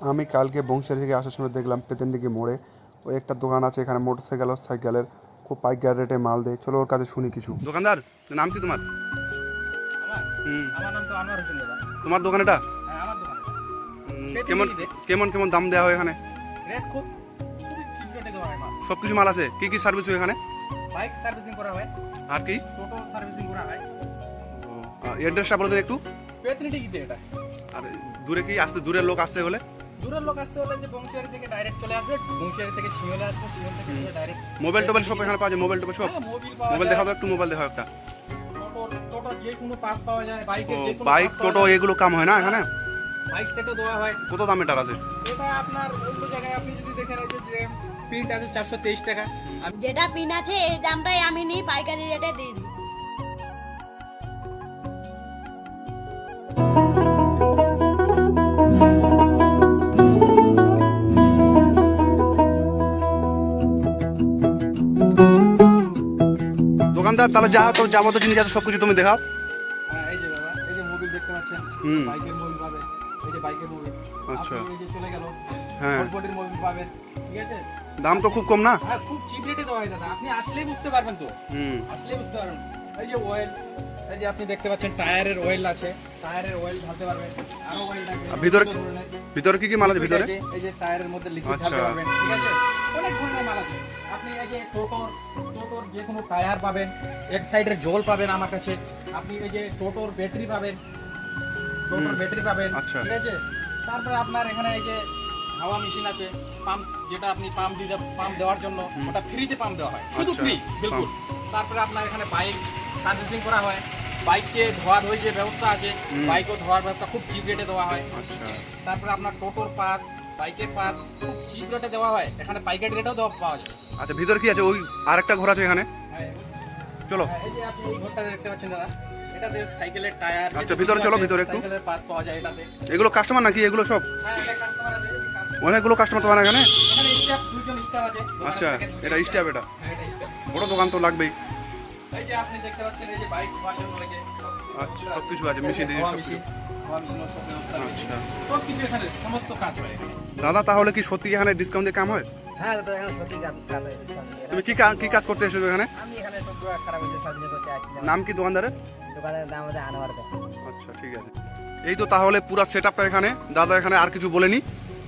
আমি কালকে বংশের থেকে আসার সময় দেখলাম পেতেনডিগি মোড়ে। ওই একটা দোকান আছে এখানে মোটরসাইকেল আর সাইকেলের খুব পাইকার রেটে মাল দেয়। চলো ওর কাছে শুনি কিছু। দোকানদার নাম কি তোমার? আমার? হুম। আমার নাম তো আনোয়ার হোসেন দাদা। তোমার দোকান এটা? হ্যাঁ কেমন কেমন কেমন দাম দেওয়া হয় এখানে? সব কিছু মাল। আছে? কি কি সার্ভিস হয় এখানে? বাইক সার্ভিসিং করা হয়। আর কি? টোটো সার্ভিসিং করা হয়। অ্যাড্রেসটা বলে দেন একটু। পেতনিটি গিতে এটা। আর দূরে কি আসতে দূরের লোক আসতে হলে? দূরের লোক আসতে হলে যে বংশিয়ারি থেকে ডাইরেক্ট চলে আসবে বংশিয়ারি থেকে শিওলে আসবে শিওল থেকে ডাইরেক্ট মোবাইল টোবাইল সব এখানে পাওয়া যায় মোবাইল টোবাইল সব মোবাইল দেখাও একটু মোবাইল দেখাও একটা। টোটো যে কোনো পাস পাওয়া যায় ও বাইকের যে কোনো বাইক টোটো এগুলো কাম হয় না এখানে? বাইক সেটও দেওয়া হয়। কত দাম এটার আছে? এটা আপনার অন্য জায়গায় আপনি যদি দেখেন যে যে প্রিন্ট আছে চারশো তেইশ টাকা। যেটা পিন আছে এই দামটাই আমি নিই পাইকারি রেটে দিয়ে দিই। দোকানদার তাহলে যা তো যাবতীয় জিনিস আছে সবকিছু তুমি দেখাও। হ্যাঁ, এই যে বাবা এই যে মোবিল দেখতে পাচ্ছেন? হুম। বাইকের মোবিল পাবেন এই যে বাইকের মোবিল আচ্ছা। এই যে চলে গেল হ্যাঁ। বডির পাবেন ঠিক আছে? দাম তো খুব কম না? হ্যাঁ খুব চিপ রেটে দেওয়া হয় দাদা। আপনি আসলেই বুঝতে পারবেন তো। হুম। আসলেই বুঝতে পারবেন। এই যে অয়েল এই যে আপনি দেখতে পাচ্ছেন টায়ারের অয়েল আছে। টায়ারের অয়েল ঢালতে পারবেন। আরও অয়েল আছে। ভিতরে ভিতরে কি কি মাল আছে? ভিতরে? এই যে টায়ারের মধ্যে লিকুইড আচ্ছা। ঢালতে পারবেন ঠিক আছে? অনেক ধরনের মাল আছে। আপনি এই যে টোটোর টোটোর যে কোনো টায়ার পাবেন এক সাইডের জল পাবেন আমার কাছে। আপনি এই যে টোটোর ব্যাটারি পাবেন ব্যাটারি পাবেন। আচ্ছা। ঠিক আছে? তারপরে আপনার এখানে এই যে হাওয়া মেশিন আছে পাম্প যেটা আপনি পাম্প দিতে পাম্প দেওয়ার জন্য ওটা ফ্রিতে পাম্প দেওয়া হয়। শুধু আচ্ছা, ফ্রি বিলকুল। তারপরে আপনার এখানে বাইক সার্ভিসিং করা হয়। বাইককে ধোয়া ধোয় যে ব্যবস্থা আছে বাইকও ধোয়ার ব্যবস্থা খুব চিপ রেটে দেওয়া হয়। আচ্ছা। তারপরে আপনার টোটোর পাস বাইকের পাস খুব চিপ রেটে দেওয়া হয়। এখানে পাইকারি রেটেও দেওয়া পাওয়া যায়। আচ্ছা ভিতরে কি আছে? ওই আরেকটা ঘর আছে এখানে? হ্যাঁ, চলো। হ্যাঁ, এই যে আপনি এই ঘরটা দেখতে পাচ্ছেন দাদা এটাতে সাইকেলের টায়ার আচ্ছা, ভিতরে চলো, ভিতরে একটু। পাস পাওয়া যায় এটাতে। এগুলো কাস্টমার নাকি? এগুলো সব? হ্যাঁ অনেকগুলো কাস্টমার তোমার এখানে? আচ্ছা এটা স্টাফ এটা। হ্যাঁ বড় দোকান তো লাগবেই। আচ্ছা সব কিছু আছে মেশিন আচ্ছা দাদা তাহলে কি সত্যি এখানে ডিসকাউন্ট দিয়ে কাম হয়? হ্যাঁ দাদা এখানে সত্যি কাজ তুমি কি কা- কি কাজ করতে এসেছ এখানে? আমি এখানে টোটো খারাপ হয়েছে সার্ভিস করতে আসছিলাম। নাম কি দোকানদারের? হচ্ছে আনোয়ার আচ্ছা ঠিক আছে। এই তো তাহলে পুরো সেট আপটা এখানে। দাদা এখানে আর কিছু বলেনি।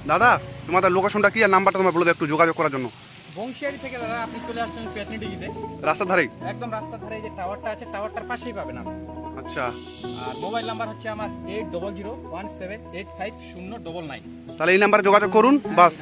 দাদা তোমাদের লোকেশনটা কি আর নাম্বারটা তোমার বলে দাও একটু যোগাযোগ করার জন্য। বংশিয়ারি থেকে দাদা আপনি চলে আসছেন পেটনি ডিগিতে রাস্তার ধারেই? একদম রাস্তার ধারে এই যে টাওয়ারটা আছে টাওয়ারটার পাশেই পাবেন আপনি। আচ্ছা। আর মোবাইল নাম্বার হচ্ছে আমার eight double zero one seven eight five শূন্য ডবল নাইন তাহলে এই নাম্বারে যোগাযোগ করুন বাস।